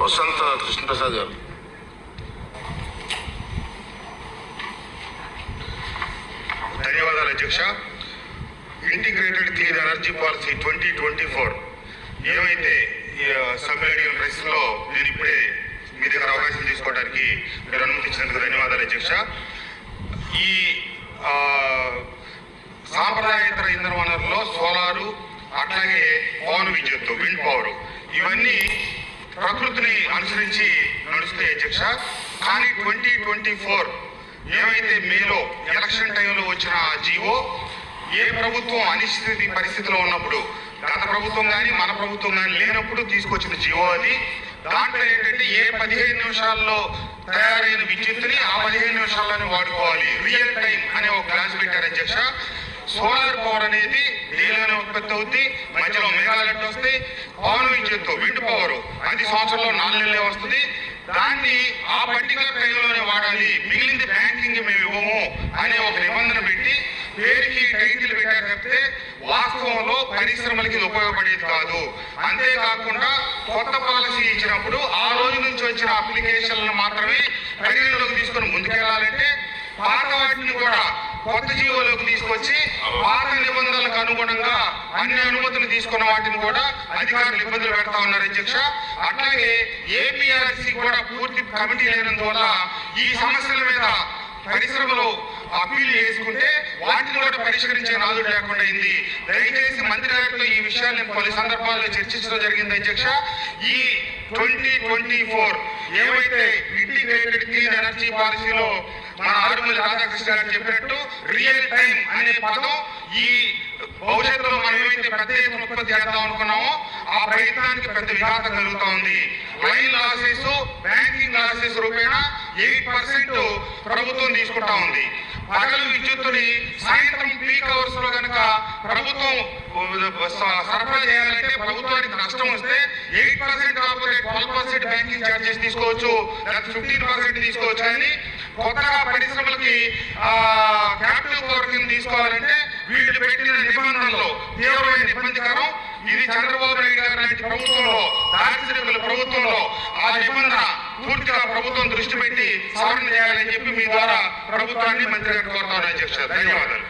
వసంత కృష్ణప్రసాద్ గారు ధన్యవాదాలు అధ్యక్ష. Integrated clean energy policy twenty twenty four ఏమైతే ఈ సమ్మేళన ప్రెస్ నేను ఇప్పుడే మీ దగ్గర అవకాశం తీసుకోవడానికి మీరు అనుమతించినందుకు ధన్యవాదాలు అధ్యక్ష. ఈ సాంప్రదాయేతర ఇంధన వనరులో సోలారు అట్లాగే పవన్ విద్యుత్ విండ్ పవర్ ఇవన్నీ ప్రకృతిని అనుసరించి నడుస్తాయి అధ్యక్ష. కానీ ట్వంటీ ట్వంటీ ఫోర్ ఏమైతే మేలో ఎలక్షన్ టైంలో వచ్చిన జీవో ఏ ప్రభుత్వం అనిశ్చితి పరిస్థితిలో ఉన్నప్పుడు గత ప్రభుత్వం కానీ మన ప్రభుత్వం కానీ లేనప్పుడు తీసుకొచ్చిన జీవో అది. దాంట్లో ఏంటంటే ఏ పదిహేను నిమిషాల్లో తయారైన విద్యుత్తుని ఆ పదిహేను నిమిషాల్లోనే వాడుకోవాలి. రియల్ టైం అనే ఒక క్లాస్ పెట్టారు అధ్యక్ష. సోలార్ పవర్ అనేది నీళ్ళనే ఉత్పత్తి అవుద్ది మధ్యలో మేఘాలు వస్తాయి పవన్ విద్యుత్ విండ్ పవర్ అది సంవత్సరంలో నాలుగు నెలలే వస్తుంది. దాన్ని ఆ పర్టికులర్ టైంలోనే వాడాలి. మిగిలింది బ్యాంకింగ్ మేము ఇవ్వము అనే ఒక నిబంధన పెట్టి పేరుకి టైటిల్ పెట్టారు తప్పితే వాస్తవంలో పరిశ్రమలకి ఇది ఉపయోగపడేది కాదు. అంతేకాకుండా కొత్త పాలసీ ఇచ్చినప్పుడు ఆ రోజు నుంచి వచ్చిన అప్లికేషన్లను మాత్రమే పరిగణలోకి తీసుకొని ముందుకెళ్ళాలంటే పాత వాటిని కూడా కొత్త జీవోలోకి తీసుకొచ్చి పాత నిబంధనలకు అనుగుణంగా అన్ని అనుమతులు తీసుకున్న వాటిని కూడా అధికారులు ఇబ్బందులు పెడతా ఉన్నారు అధ్యక్ష. అట్లాగే ఏపీఆర్సీ కూడా పూర్తి కమిటీ లేనందువల్ల ఈ సమస్యల మీద పరిశ్రమలు అప్పీల్ చేసుకుంటే వాటిని కూడా పరిష్కరించే నాదుడు లేకుండా అయింది. దయచేసి మంత్రి గారితో ఈ విషయాన్ని నేను పలు సందర్భాల్లో చర్చించడం జరిగింది అధ్యక్ష. ఈ ట్వంటీ ట్వంటీ ఫోర్ ఏవైతే ఇంటిగ్రేటెడ్ క్లీన్ ఎనర్జీ పాలసీలో మన రాధాకృష్ణ గారు చెప్పినట్టు రియల్ టైం అనే పదం ఈ భవిష్యత్తులో మనం ఏమైతే పెద్ద ఎత్తున ఉత్పత్తి చేద్దాం అనుకున్నామో ఆ ప్రయత్నానికి పెద్ద విఘాతం కలుగుతా ఉంది. లైన్ లాసెస్ బ్యాంకింగ్ లాసెస్ రూపేణ ఎయిట్ పర్సెంట్ ప్రభుత్వం తీసుకుంటా ఉంది. పగలు విద్యుత్తుని సాయంత్రం పీక్ అవర్స్లో కనుక ప్రభుత్వం సరఫరా చేయాలంటే ప్రభుత్వానికి నష్టం వస్తే ఎయిట్ పర్సెంట్ కాకపోతే ట్వెల్వ్ పర్సెంట్ బ్యాంకింగ్ ఛార్జెస్ తీసుకోవచ్చు లేదా ఫిఫ్టీన్ పర్సెంట్ తీసుకోవచ్చు కానీ కొత్తగా పరిశ్రమలకి క్యాపిటల్ కోరికను తీసుకోవాలంటే వీళ్ళు పెట్టిన నిబంధనలు తీవ్రమైన ఇబ్బందికరం ఇది చంద్రబాబు నాయుడు గారు నాటి ప్రభుత్వంలో దారిద్ర్యకుల ప్రభుత్వంలో ఆ నిబంధన పూర్తిగా ప్రభుత్వం దృష్టి పెట్టి సవరణ చేయాలని చెప్పి మీ ద్వారా ప్రభుత్వాన్ని మంత్రి గారు కోరుతామని చెప్పారు ధన్యవాదాలు.